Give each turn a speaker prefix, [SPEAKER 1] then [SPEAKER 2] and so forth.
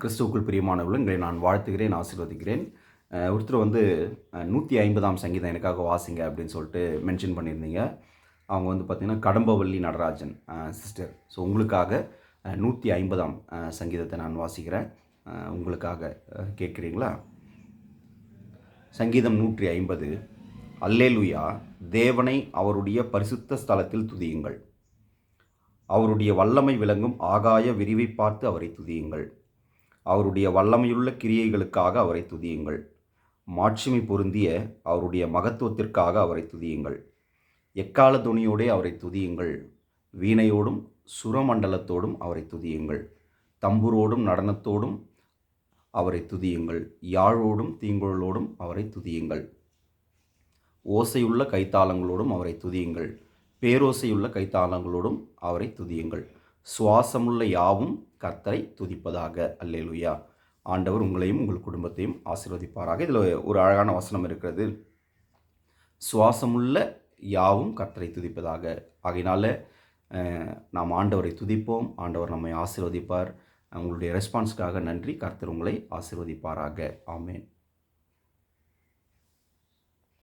[SPEAKER 1] கிறிஸ்துவுக்குள் பிரியமானவர்கள் உங்களை நான் வாழ்த்துகிறேன் ஆசீர்வதிக்கிறேன். ஒருத்தர் வந்து நூற்றி ஐம்பதாம் சங்கீதம் எனக்காக வாசிங்க அப்படின்னு சொல்லிட்டு மென்ஷன் பண்ணியிருந்தீங்க. அவங்க வந்து பார்த்திங்கன்னா கடம்பவள்ளி நடராஜன் சிஸ்டர் ஸோ உங்களுக்காக நூற்றி ஐம்பதாம் சங்கீதத்தை நான் வாசிக்கிறேன். உங்களுக்காக கேட்குறீங்களா? சங்கீதம் நூற்றி ஐம்பது. அல்லேலுயா தேவனை அவருடைய பரிசுத்த ஸ்தலத்தில் துதியுங்கள். அவருடைய வல்லமை விளங்கும் ஆகாய விரிவை பார்த்து அவரை துதியுங்கள். அவருடைய வல்லமையுள்ள கிரியைகளுக்காக அவரை துதியுங்கள். மாட்சிமை பொருந்திய அவருடைய மகத்துவத்திற்காக அவரை துதியுங்கள். எக்கால துணியோடே அவரை துதியுங்கள். வீணையோடும் சுரமண்டலத்தோடும் அவரை துதியுங்கள். தம்புரோடும் நடனத்தோடும் அவரை துதியுங்கள். யாழோடும் தீங்குழலோடும் அவரை துதியுங்கள். ஓசையுள்ள கைத்தாளங்களோடும் அவரை துதியுங்கள். பேரோசையுள்ள கைத்தாளங்களோடும் அவரை துதியுங்கள். சுவாசமுள்ள யாவும் கர்த்தரை துதிப்பதாக. அல்லேலுயா. ஆண்டவர் உங்களையும் உங்கள் குடும்பத்தையும் ஆசீர்வதிப்பாராக. இதில் ஒரு அழகான வசனம் இருக்கிறது. சுவாசமுள்ள யாவும் கர்த்தரை துதிப்பதாக. ஆகையினால் நாம் ஆண்டவரை துதிப்போம். ஆண்டவர் நம்மை ஆசீர்வதிப்பார். உங்களுடைய ரெஸ்பான்ஸ்க்காக நன்றி. கர்த்தர் உங்களை ஆசீர்வதிப்பாராக. ஆமேன்.